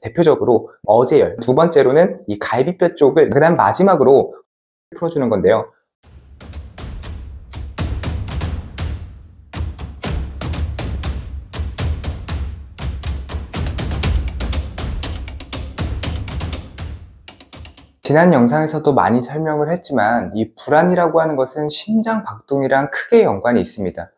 대표적으로 어제열, 두 번째로는 이 갈비뼈 쪽을, 그 다음 마지막으로 풀어주는 건데요. 지난 영상에서도 많이 설명을 했지만 이 불안이라고 하는 것은 심장 박동이랑 크게 연관이 있습니다.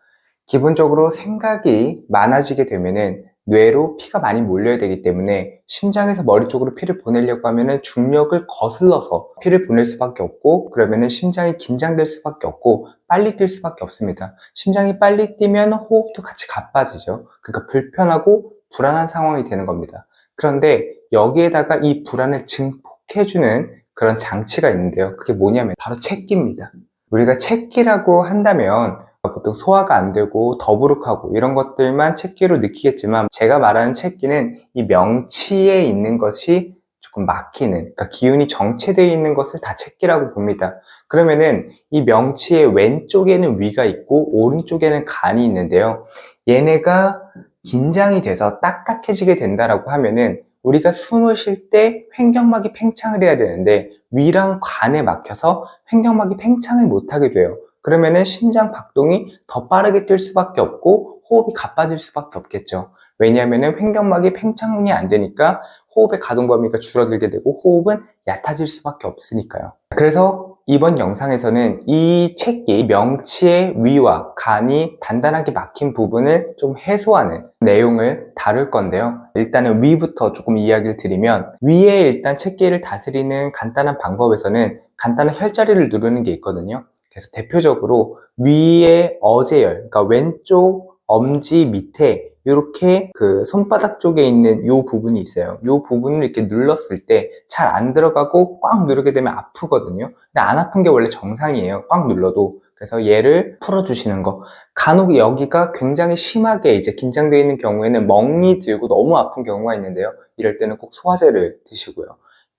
기본적으로 생각이 많아지게 되면은 뇌로 피가 많이 몰려야 되기 때문에 심장에서 머리 쪽으로 피를 보내려고 하면은 중력을 거슬러서 피를 보낼 수밖에 없고 그러면은 심장이 긴장될 수밖에 없고 빨리 뛸 수밖에 없습니다. 심장이 빨리 뛰면 호흡도 같이 가빠지죠. 그러니까 불편하고 불안한 상황이 되는 겁니다. 그런데 여기에다가 이 불안을 증폭해주는 그런 장치가 있는데요. 그게 뭐냐면 바로 채끼입니다. 우리가 채끼라고 한다면 보통 소화가 안 되고 더부룩하고 이런 것들만 채끼로 느끼겠지만 제가 말하는 채끼는 이 명치에 있는 것이 조금 막히는 그러니까 기운이 정체되어 있는 것을 다 채끼라고 봅니다. 그러면은 이 명치의 왼쪽에는 위가 있고 오른쪽에는 간이 있는데요. 얘네가 긴장이 돼서 딱딱해지게 된다라고 하면은 우리가 숨을 쉴 때 횡격막이 팽창을 해야 되는데 위랑 간에 막혀서 횡격막이 팽창을 못하게 돼요. 그러면은 심장 박동이 더 빠르게 뛸 수밖에 없고 호흡이 가빠질 수밖에 없겠죠. 왜냐하면은 횡격막이 팽창이 안 되니까 호흡의 가동 범위가 줄어들게 되고 호흡은 얕아질 수밖에 없으니까요. 그래서 이번 영상에서는 이 채끼 명치의 위와 간이 단단하게 막힌 부분을 좀 해소하는 내용을 다룰 건데요. 일단은 위부터 조금 이야기를 드리면 위에 일단 채끼를 다스리는 간단한 방법에서는 간단한 혈자리를 누르는 게 있거든요. 그래서 대표적으로 위에 어제열, 그러니까 왼쪽 엄지 밑에 이렇게 그 손바닥 쪽에 있는 이 부분이 있어요. 이 부분을 이렇게 눌렀을 때 잘 안 들어가고 꽉 누르게 되면 아프거든요. 근데 안 아픈 게 원래 정상이에요. 꽉 눌러도. 그래서 얘를 풀어주시는 거. 간혹 여기가 굉장히 심하게 이제 긴장되어 있는 경우에는 멍이 들고 너무 아픈 경우가 있는데요. 이럴 때는 꼭 소화제를 드시고요.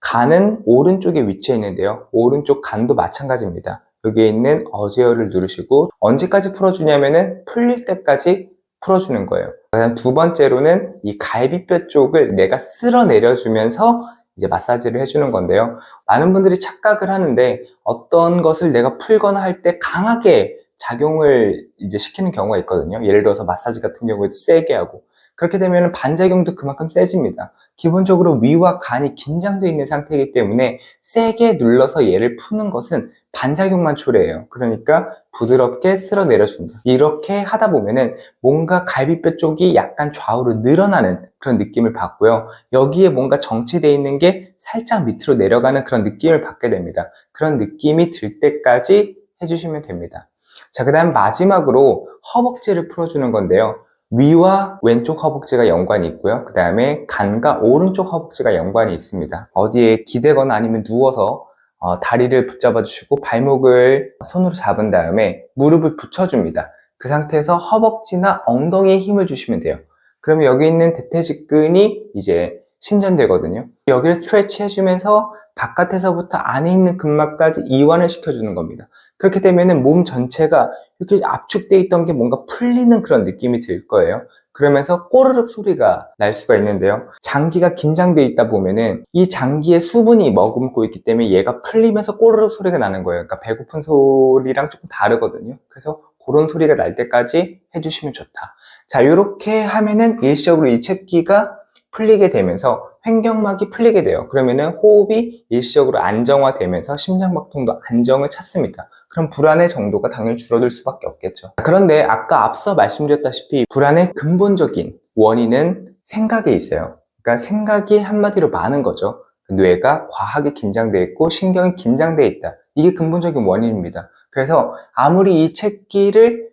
간은 오른쪽에 위치해 있는데요. 오른쪽 간도 마찬가지입니다. 여기에 있는 어제어를 누르시고 언제까지 풀어주냐면은 풀릴 때까지 풀어주는 거예요. 그다음 두 번째로는 이 갈비뼈 쪽을 내가 쓸어 내려주면서 이제 마사지를 해주는 건데요. 많은 분들이 착각을 하는데 어떤 것을 내가 풀거나 할 때 강하게 작용을 이제 시키는 경우가 있거든요. 예를 들어서 마사지 같은 경우에도 세게 하고 그렇게 되면 반작용도 그만큼 세집니다. 기본적으로 위와 간이 긴장되어 있는 상태이기 때문에 세게 눌러서 얘를 푸는 것은 반작용만 초래해요. 그러니까 부드럽게 쓸어 내려준다. 이렇게 하다 보면은 뭔가 갈비뼈 쪽이 약간 좌우로 늘어나는 그런 느낌을 받고요. 여기에 뭔가 정체되어 있는 게 살짝 밑으로 내려가는 그런 느낌을 받게 됩니다. 그런 느낌이 들 때까지 해주시면 됩니다. 자, 그 다음 마지막으로 허벅지를 풀어주는 건데요. 위와 왼쪽 허벅지가 연관이 있고요. 그 다음에 간과 오른쪽 허벅지가 연관이 있습니다. 어디에 기대거나 아니면 누워서 어, 다리를 붙잡아 주시고 발목을 손으로 잡은 다음에 무릎을 붙여줍니다. 그 상태에서 허벅지나 엉덩이에 힘을 주시면 돼요. 그러면 여기 있는 대퇴직근이 이제 신전되거든요. 여기를 스트레치 해주면서 바깥에서부터 안에 있는 근막까지 이완을 시켜주는 겁니다. 그렇게 되면은 몸 전체가 이렇게 압축돼 있던 게 뭔가 풀리는 그런 느낌이 들 거예요. 그러면서 꼬르륵 소리가 날 수가 있는데요. 장기가 긴장돼 있다 보면은 이 장기에 수분이 머금고 있기 때문에 얘가 풀리면서 꼬르륵 소리가 나는 거예요. 그러니까 배고픈 소리랑 조금 다르거든요. 그래서 그런 소리가 날 때까지 해주시면 좋다. 자, 이렇게 하면은 일시적으로 이 채끼가 풀리게 되면서 횡격막이 풀리게 돼요. 그러면은 호흡이 일시적으로 안정화되면서 심장박동도 안정을 찾습니다. 그럼 불안의 정도가 당연히 줄어들 수밖에 없겠죠. 그런데 아까 앞서 말씀드렸다시피 불안의 근본적인 원인은 생각에 있어요. 그러니까 생각이 한마디로 많은 거죠. 뇌가 과하게 긴장되어 있고 신경이 긴장되어 있다. 이게 근본적인 원인입니다. 그래서 아무리 이 채끼를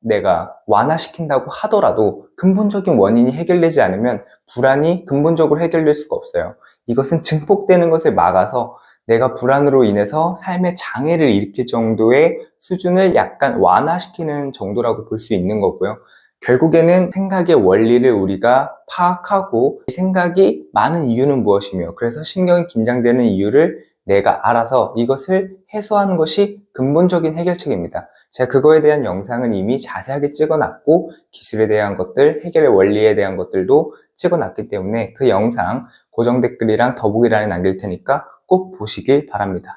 내가 완화시킨다고 하더라도 근본적인 원인이 해결되지 않으면 불안이 근본적으로 해결될 수가 없어요. 이것은 증폭되는 것을 막아서 내가 불안으로 인해서 삶의 장애를 일으킬 정도의 수준을 약간 완화시키는 정도라고 볼 수 있는 거고요. 결국에는 생각의 원리를 우리가 파악하고 이 생각이 많은 이유는 무엇이며 그래서 신경이 긴장되는 이유를 내가 알아서 이것을 해소하는 것이 근본적인 해결책입니다. 제가 그거에 대한 영상은 이미 자세하게 찍어놨고 기술에 대한 것들, 해결의 원리에 대한 것들도 찍어놨기 때문에 그 영상 고정 댓글이랑 더보기란에 남길 테니까 꼭 보시길 바랍니다.